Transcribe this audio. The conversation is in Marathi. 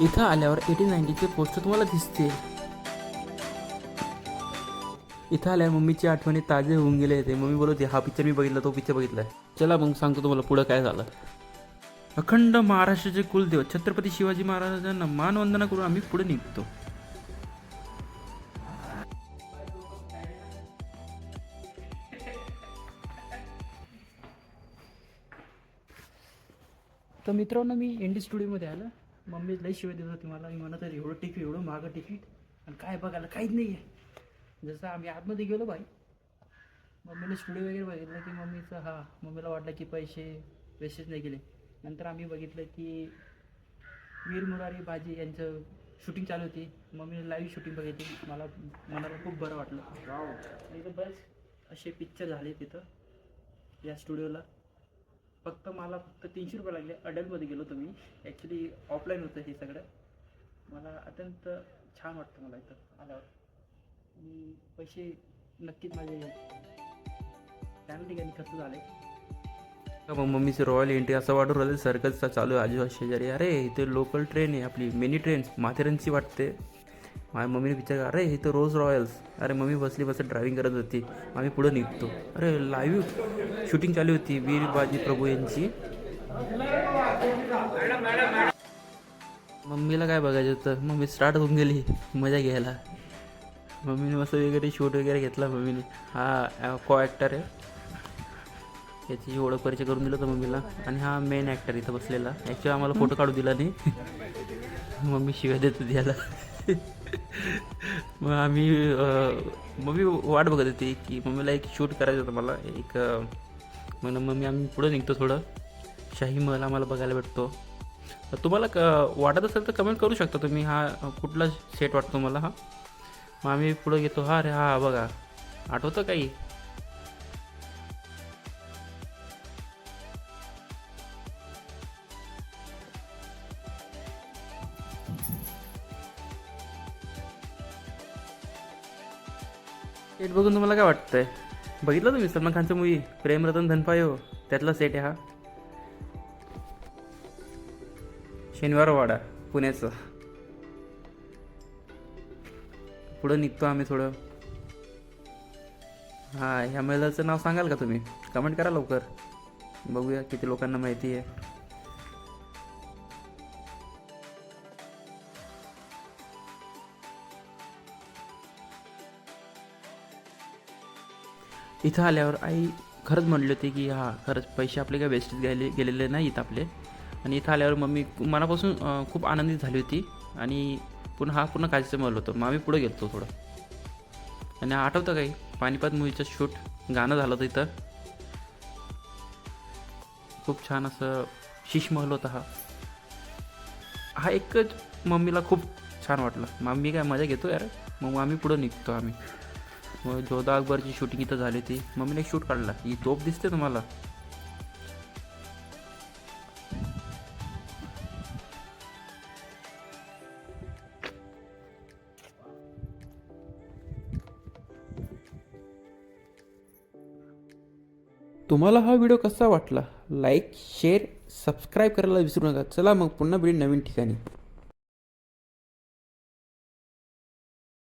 इथं आल्यावर एटी नाईन्टीचे पोस्टर तुम्हाला दिसते. इथं आल्यावर मम्मीची आठवणी ताजे होऊन गेले होते मम्मी बोलवते हा पिक्चर मी बघितला तो पिक्चर बघितला चला मग सांगतो तुम्हाला पुढं काय झालं. अखंड महाराष्ट्राचे कुलदेव छत्रपती शिवाजी महाराजांना मानवंदना करून आम्ही पुढे निघतो. तर मित्रांनो मी एन डी स्टुडिओमध्ये आलं. मम्मी लई शिवाय देत होती मला. मी म्हणत एवढं तिकीट एवढं महागं तिकीट आणि काय बघायला काहीच नाही आहे जसं आम्ही आतमध्ये गेलो बाई मम्मीने स्टुडिओ वगैरे बघितलं की मम्मीचं हा मम्मीला वाटलं की पैसे वेस्टेज नाही गेले. नंतर आम्ही बघितलं की वीर मुरारी बाजी यांचं शूटिंग चालू होती. मम्मीने लाईव्ह शूटिंग बघितली. मला मनाला खूप बरं वाटलं. इथं बस असे पिक्चर झाले तिथं या स्टुडिओला फक्त मला फक्त तीनशे रुपये लागले. अडलमध्ये गेलो तुम्ही ॲक्च्युली ऑफलाईन होतं हे सगळं. मला अत्यंत छान वाटतं मला इथं आल्यावर. आणि पैसे नक्कीच माझे त्या ठिकाणी खर्च झाले. मग मम्मीचं रॉयल एंट्री असं वाटून राहिलं सर्कसचा चालू आहे आजू शेजारी. अरे इथे लोकल ट्रेन आहे आपली मिनी ट्रेन माथेरानची वाटते. माझ्या मम्मीने विचार अरे इथं रोज रॉयल्स अरे मम्मी बसली बसली ड्रायव्हिंग करत होती. आम्ही पुढं निघतो. अरे लाईव्ह शूटिंग चालू होती. वीर बाजी प्रभू यांची. मम्मीला काय बघायचं होतं? मम्मी स्टार्ट होऊन गेली. मजा घ्यायला. मम्मीने मस्त वगैरे शूट वगैरे घेतला मम्मीने. हा को ॲक्टर आहे. याची ओळख परिचय करून दिलं होतं मम्मीला. आणि हा मेन ॲक्टर इथं बसलेला. ॲक्च्युली आम्हाला फोटो काढू दिला नाही. मम्मी शिव्या देत होती याला. मग आम्ही मम्मी वाट बघत होती की मम्मीला एक शूट करायचं होतं मला. एक म्हणून मम्मी आम्ही पुढं निघतो थोडं. शाही महल आम्हाला बघायला भेटतो. तुम्हाला क वाटत असेल तर कमेंट करू शकता तुम्ही. हा कुठला सेट वाटतो मला हा? मग आम्ही पुढं घेतो. हा अरे हा बघा. आठवतं काही? सेट बघून तुम्हाला काय वाटतंय? बघितलं तुम्ही सलमान खानचं मूवी प्रेम रतन धनपायो त्यातला सेट आहे हा. शनिवारवाडा पुण्याचं. पुढं निघतो आम्ही थोडं. हां ह्या महिलाचं नाव सांगाल का तुम्ही? कमेंट करा लवकर. बघूया किती लोकांना माहिती आहे. इथं आल्यावर आई खरंच म्हणली होती की हा खरंच पैसे आपले काय वेस्टेज गेले गेलेले नाहीत आपले. आणि इथं आल्यावर मम्मी मनापासून खूप आनंदित झाली होती. आणि पुन्हा हा पूर्ण काळजीचं महल होतं. मग आम्ही पुढे गेलो थोडं. आणि आठवतं काही पानिपत मूवीचं शूट गाणं झालं होतं इथं. खूप छान असं शिशमहल होता हा. हा एकच मम्मीला खूप छान वाटलं. मम्मी काय मजा घेतो यार? मग आम्ही पुढं निघतो आम्ही. मग जोधा अकबरची शूटिंग इथं झाली होती. मम्मीने एक शूट काढला. ही तोप दिसते तुम्हाला? तुम्हाला हा व्हिडिओ कसा वाटला? लाईक शेअर सबस्क्राईब करायला विसरू नका. चला मग पुन्हा भेट नवीन ठिकाणी.